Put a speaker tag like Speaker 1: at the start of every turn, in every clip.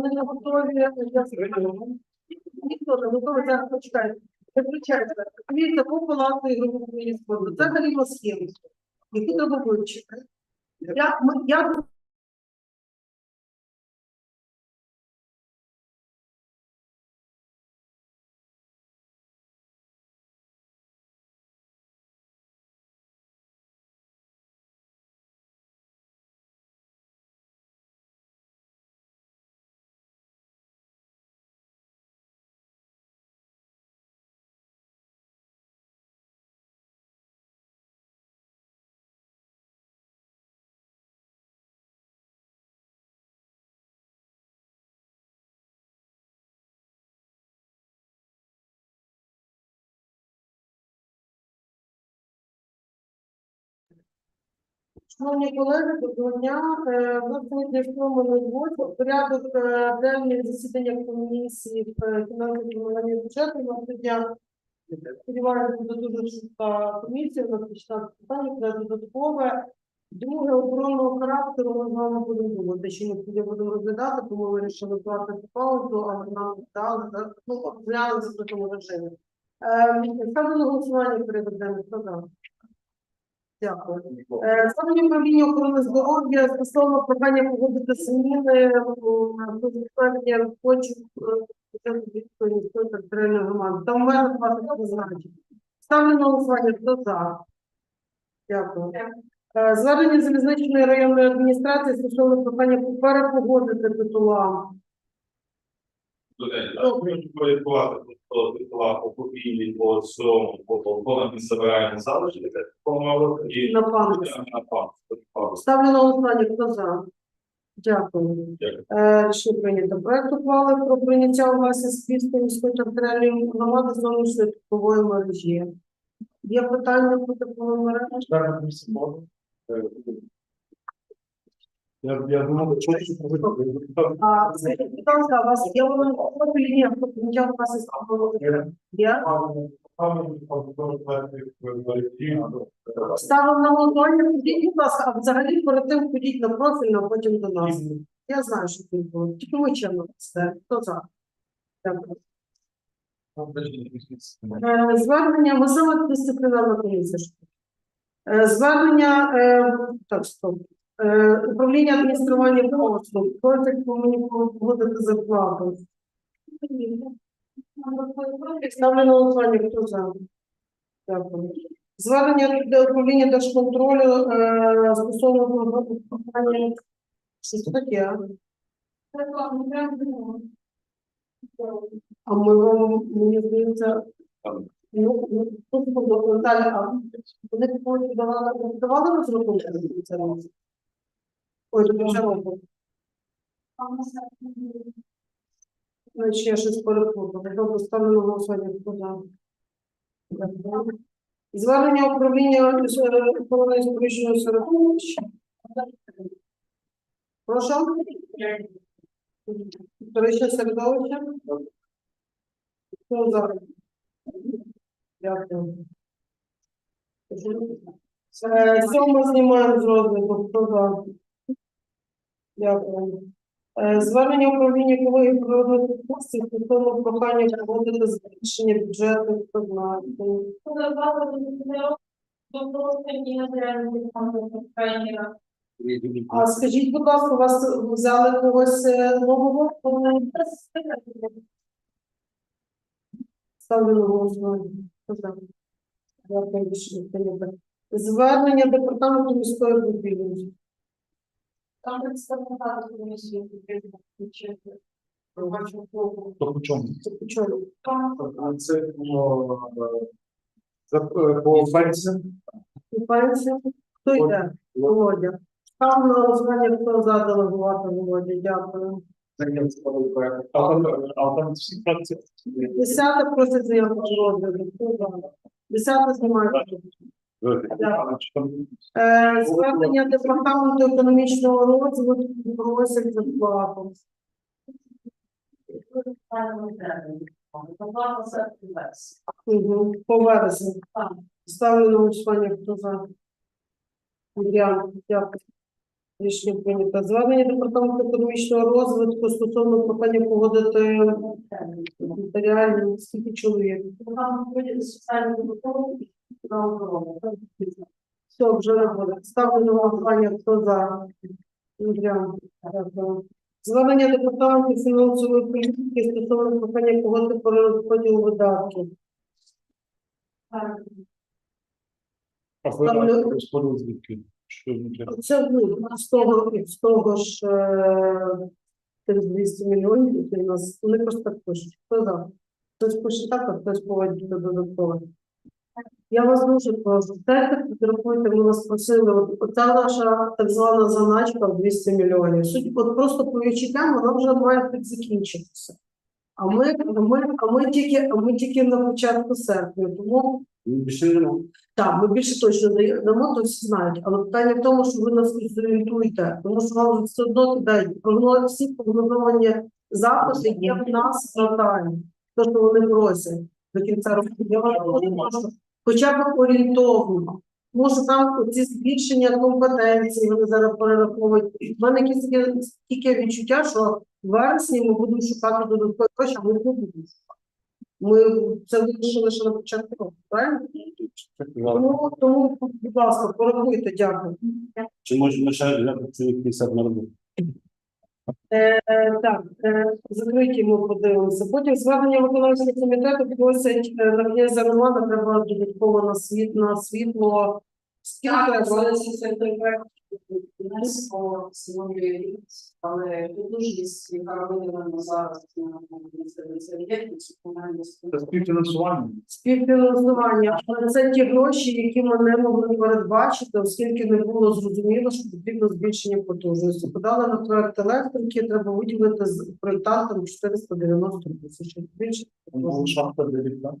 Speaker 1: вони не готові. Ніхто не готовий, зараз почекайте. Виключайте. Дивіться, по палату ігрової спорту. Це галімо схеми, які треба вивчити. Я, я Шановні колеги, доброго дня. Е, Ви сьогодні втримали роботу. Порядок е, денний засідання комісії в фінансовому плануванні бюджету на дня. Сподіваюся, буде дуже швидка комісія, у нас 16 питань, це додаткове. Друге, оборонного характеру ми з вами будемо думати, що ми тоді будемо розглядати, тому вирішили плати паузу, але нам дали, да, ну, розглянули в такому режимі. Е, Ставлю на голосування порядок денний. Хто? Дякую. Е, Ставлення управління охорони здоров'я стосовно прохання погодити зміни е, до затвердження робочих відповідної територіальної громади. Там у мене два такі значення. Ставлю на голосування. Хто за? Дякую. Е, Звернення залізничної районної адміністрації стосовно прохання перепогодити титула.
Speaker 2: порядкувати титула по по цьому по балконах ми збираємо залишки, так помалу і
Speaker 1: На пам'ять.
Speaker 2: на.
Speaker 1: Ставлю на голосування. Хто за? Дякую.
Speaker 2: Дякую.
Speaker 1: Е, Рішення прийнято. Проект ухвали про прийняття у власність Київської міської територіальної громади зовнішньої теплової мережі. Є питання по тепловій мережі?
Speaker 2: Я, я це
Speaker 1: А будь ласка, у вас є воно лінія про прийняття у власність теплової мережі? Є? Ставимо на голосування. Ходіть, будь ласка, а взагалі перед тим ходіть на профіль, а потім до нас. Я знаю, що це було. Тільки ви чим це. Хто за? Дякую. Е, Звернення, ми саме дисциплінарна комісія. Е, Звернення, е, так, стоп. Е, Управління адміністрування послуг, мені погодити зарплату. Ставлю голосування, хто за? Дякую. Звернення до управління Держконтролю е, стосовно питання. Що це таке? А ми вам, мені здається, ну, ну, тут а вони давали, розрахунки? Ой, до кінця року. Значить, я щось перепутала. Добре, ставлю на голосування. Хто за? Звернення управління е, охорони історичного середовища. Прошу. Історичне середовище. Хто за? Дякую. Е, знімаємо з розгляду. Хто за? Дякую. Е, Звернення управління екології природних ресурсів стосовно прохання проводити збільшення бюджету. А скажіть, будь ласка, у вас взяли когось е, нового? Ставлю на голосування. Звернення департаменту міської будівлі.
Speaker 3: Там представника комісії підтримки. Бачу, кого.
Speaker 2: То по чому?
Speaker 1: Це по чому?
Speaker 2: А Це по, за- е, по пенсіям.
Speaker 1: Купається? Хто йде? Володя. Ставлю на голосування, хто за делегувати Володя. Дякую.
Speaker 2: А там, а там всі фракції.
Speaker 1: Десяте просить заявку до розгляду. Хто за? Десяте знімається. Е, Звернення департаменту економічного розвитку просять зарплату. Угу. По вересень. Ставлю на голосування, хто за. Дякую. Дякую. Рішення прийнято. Звернення департаменту економічного розвитку стосовно прохання погодити матеріальні скільки чоловік.
Speaker 3: Там входять соціальні допомоги на оборону.
Speaker 1: Все, вже не. Ставлю на голосування, хто за. Звернення департаменту фінансової політики стосовно прохання погодити перерозподіл видатків.
Speaker 4: А
Speaker 1: Ставлю-
Speaker 4: ви розподіл звідки? Що означає?
Speaker 1: Це ну, з того, з того ж е, тих 200 мільйонів, які у нас, вони просто так пишуть. Хто за? Хтось пише так, а хтось поводить додатково. Я вас дуже прошу, дайте підрахуйте, ми вас просили, от, оця наша так звана заначка в 200 мільйонів. Суть, от просто по відчуттям, вона вже має підзакінчитися. А ми, а ми, а ми тільки, а ми тільки на початку серпня, тому
Speaker 4: Більше не можу.
Speaker 1: Так, ми більше точно дає- дамо, то всі знають. Але питання в тому, що ви нас зорієнтуєте, тому що вам все одно кидають прогноз, всі прогнозовані запити є в нас наталі. То, що вони просять до кінця року. Я дуже хоча б орієнтовно. Тому що там ці збільшення компетенцій, вони зараз перераховують. У мене якесь таке відчуття, що в вересні ми будемо шукати додаткові гроші, а ми не будемо шукати. Ми це вирішили ще на початку року, правильно? Тому, тому, будь ласка, порахуйте, дякую.
Speaker 4: Чи може лише взяти цілих 50 на роботу?
Speaker 1: Е, так, е, закриті ми подивимося. Потім звернення виконавчого комітету просять е, на князя Романа треба додатково на світ на світло.
Speaker 3: Це той проект, ЮНЕСКО встановлює рік, але потужність, яка виділена зараз на це комунальні
Speaker 4: Це співфінансування.
Speaker 1: Співфінансування, але це ті гроші, які ми не могли передбачити, оскільки не було зрозуміло, що потрібно збільшення потужності. Подали на проект електрики, треба виділити з проєктантом 490 тисяч. Більше
Speaker 4: шахта для вікна.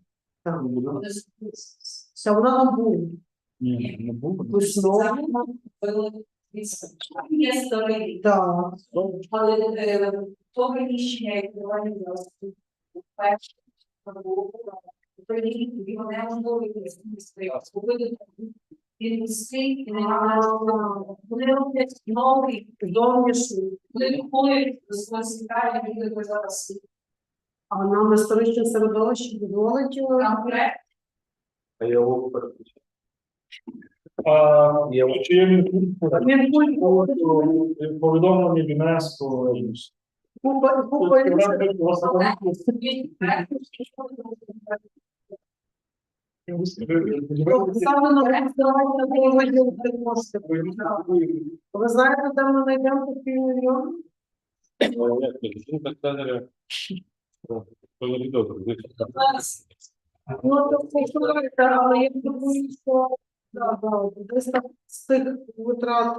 Speaker 1: так.
Speaker 4: Не?
Speaker 1: Вся вона була.
Speaker 4: Ні, не буде.
Speaker 1: Весною.
Speaker 3: Є старий,
Speaker 1: Так.
Speaker 3: але е, то приміщення, яке вони власне, перше, його неможливо віднести, купити інвести, і вони роблять новий,
Speaker 1: Зовнішній.
Speaker 3: вони купують скласифікації, які зараз
Speaker 1: А нам історичне середовище дозволить е,
Speaker 3: там проект,
Speaker 2: А я його переключу.
Speaker 4: А, Чи є?
Speaker 1: Мінкульт,
Speaker 4: повідомлення ЮНЕСКО?
Speaker 1: Ви знаєте, де ми знайдемо
Speaker 4: тренера.
Speaker 3: зараз
Speaker 1: Ну, то послухайте, але я думаю, що десь там з тих витрат.